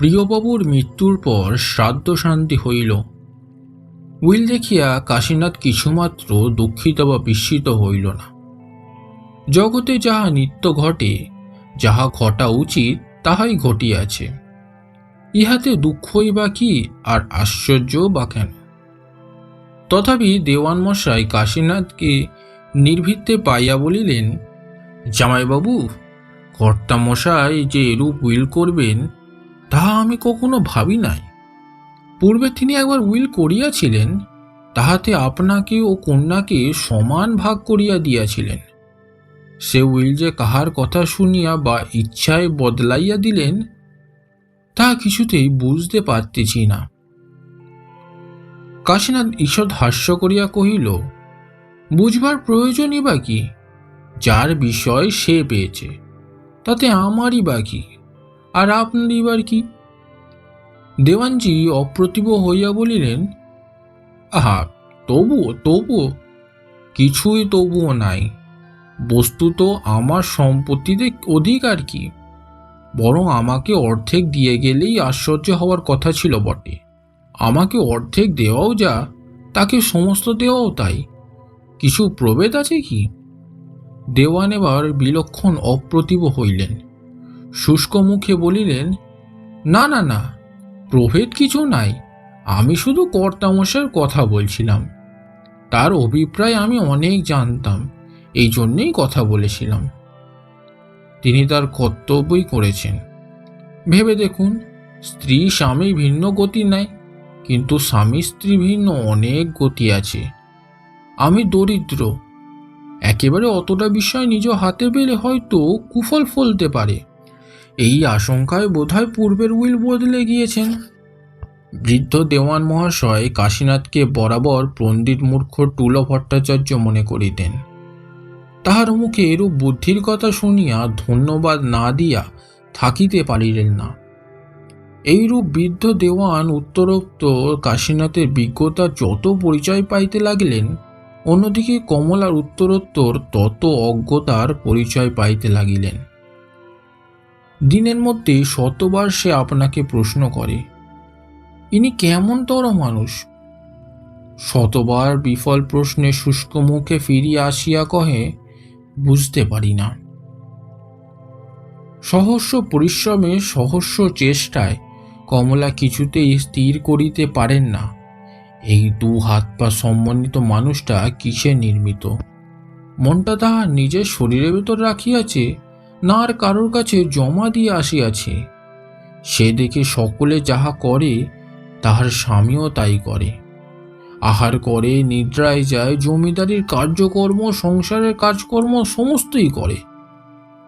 প্রিয়বাবুর মৃত্যুর পর শ্রাদ্ধ শান্তি হইল। উইল দেখিয়া কাশীনাথ কিছুমাত্র দুঃখিত বা বিস্মিত হইল না। জগতে যাহা নিত্য ঘটে, যাহা ঘটা উচিত, তাহাই ঘটিয়াছে। ইহাতে দুঃখই বা কি, আর আশ্চর্য বা কেন? তথাপি দেওয়ান মশাই কাশীনাথকে নির্ভীতে পাইয়া বলিলেন, জামাইবাবু, কর্তামশাই যে এরূপ উইল করবেন তাহা আমি কখনো ভাবি নাই। পূর্বে তিনি একবার উইল করিয়াছিলেন, তাহাতে আপনাকে ও কন্যাকে সমান ভাগ করিয়া দিয়াছিলেন। সে উইল যে কাহার কথা শুনিয়া বা ইচ্ছায় বদলাইয়া দিলেন তাহা কিছুতেই বুঝতে পারতেছি না। কাশীনাথ ঈষৎ হাস্য করিয়া কহিল, বুঝবার প্রয়োজনই বা কি? যার বিষয় সে পেয়েছে, তাতে আমারই বা কি? আর আপনারই বার কি? দেওয়ানজি অপ্রতিভ হইয়া বলিলেন, আহা, তবুও তবুও, কিছুই তবুও নাই। বস্তুত আমার সম্পত্তিতে অধিকার কি? বরং আমাকে অর্ধেক দিয়ে গেলেই আশ্চর্য হওয়ার কথা ছিল বটে। আমাকে অর্ধেক দেওয়াও যা, তাকে সমস্ত দেওয়াও তাই। কিছু প্রভেদ আছে কি? দেওয়ান এবার বিলক্ষণ অপ্রতিভ হইলেন। শুষ্ক মুখে বলিলেন, না না না, প্রভেদ কিছু নাই। আমি শুধু কর্তামশার কথা বলছিলাম। তার অভিপ্রায় আমি অনেক জানতাম, এই জন্যেই কথা বলেছিলাম। তিনি তার কর্তব্যই করেছেন। ভেবে দেখুন, স্ত্রী স্বামী ভিন্ন গতি নেয়, কিন্তু স্বামী স্ত্রী ভিন্ন অনেক গতি আছে। আমি দরিদ্র। একেবারে অতটা বিষয় নিজ হাতে পেলে হয়তো কুফল ফলতে পারে। এই আশঙ্কায় বোধহয় পূর্বের উইল বদলে গিয়েছেন। বৃদ্ধ দেওয়ান মহাশয় কাশীনাথকে বরাবর পণ্ডিত মূর্খ টুল ভট্টাচার্য মনে করিতেন। তাহার মুখে এরূপ বুদ্ধির কথা শুনিয়া ধন্যবাদ না দিয়া থাকিতে পারিলেন না। এইরূপ বৃদ্ধ দেওয়ান উত্তরোত্তর কাশীনাথের বিজ্ঞতা যত পরিচয় পাইতে লাগিলেন, অন্যদিকে কমলার উত্তরোত্তর তত অজ্ঞতার পরিচয় পাইতে লাগিলেন। দিনের মধ্যে শতবার সে আপনাকে প্রশ্ন করে, ইনি কেমন তর মানুষ? শতবার বিফল প্রশ্নে শুষ্ক মুখে ফিরিয়া আসিয়া কহে, বুঝতে পারি না। সহস্র পরিশ্রমে, সহস্র চেষ্টায় কমলা কিছুতেই স্থির করিতে পারেন না। এই দু হাত পা সম্মানিত মানুষটা কিসে নির্মিত? মনটা তাহার নিজের শরীরের ভেতর রাখিয়াছে না আর কারোর কাছে জমা দিয়ে আসিয়াছে। সে দেখে সকলে যাহা করে, তাহার স্বামীও তাই করে। আহার করে, নিদ্রায় যায়, জমিদারির কার্যকর্ম, সংসারের কাজকর্ম সমস্তই করে।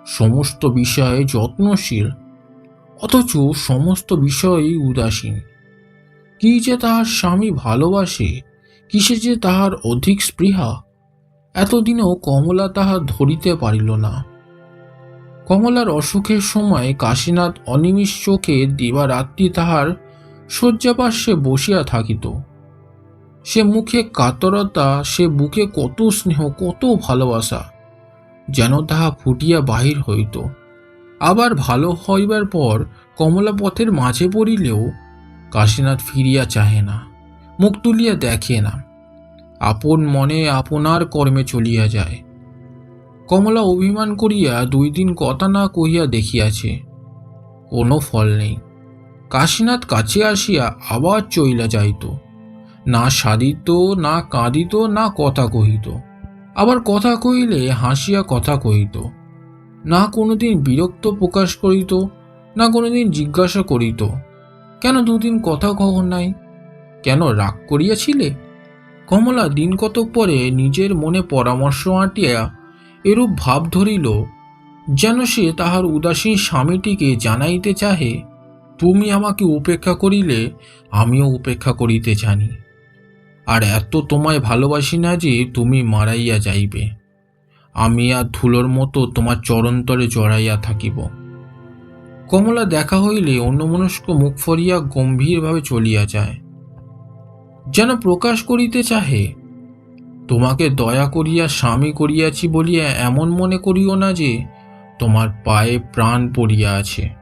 সমস্ত বিষয়ে যত্নশীল, অথচ সমস্ত বিষয়েই উদাসীন। কি যে তাহার স্বামী ভালোবাসে, কিসে যে তাহার অধিক স্পৃহা, এতদিনও কমলা তাহা ধরিতে পারিল না। কমলার অসুখের সময় কাশীনাথ অনিমিষ চোখে দিবারাত্রি তাহার শয্যাপার্শ্বে বসিয়া থাকিত। সে মুখে কাতরতা, সে বুকে কত স্নেহ, কত ভালোবাসা, যেন তাহা ফুটিয়া বাহির হইত। আবার ভালো হইবার পর কমলা পথের মাঝে পড়িলেও কাশীনাথ ফিরিয়া চাহে না, মুখ তুলিয়া দেখে না। আপন মনে আপনার কর্মে চলিয়া যায়। কমলা অভিমান করিয়া দুই দিন কথা না কহিয়া দেখিয়াছে, কোনো ফল নেই। কাশীনাথ কাছে আসিয়া আবার চইলা যাইত। না সাদিত না কাঁদিত, না কথা কহিত। আবার কথা কহিলে হাসিয়া কথা কহিত। না কোনোদিন বিরক্ত প্রকাশ করিত, না কোনোদিন জিজ্ঞাসা করিত। কেন দুদিন কথা কখন নাই? কেন রাগ করিয়াছিলে? কমলা দিন কতক পরে নিজের মনে পরামর্শ আঁটিয়া এরূপ ভাব ধরিল যেন সে তাহার উদাসীন স্বামীটিকে জানাইতে চাহে, তুমি আমাকে উপেক্ষা করিলে আমিও উপেক্ষা করিতে জানি। আর এত তোমায় ভালোবাসি না যে তুমি মারাইয়া যাইবে। আমি আর ধুলোর মতো তোমার চরন্তরে জড়াইয়া থাকিব কমলা দেখা হইলে অন্যমনস্ক মুখ ফরিয়া গম্ভীরভাবে চলিয়া যায়। যেন প্রকাশ করিতে চাহে তোমাকে দয়া করিয়া স্বামী করিয়াছি বলিয়া এমন মনে করিও না যে তোমার পায়ে প্রাণ পড়িয়া আছে।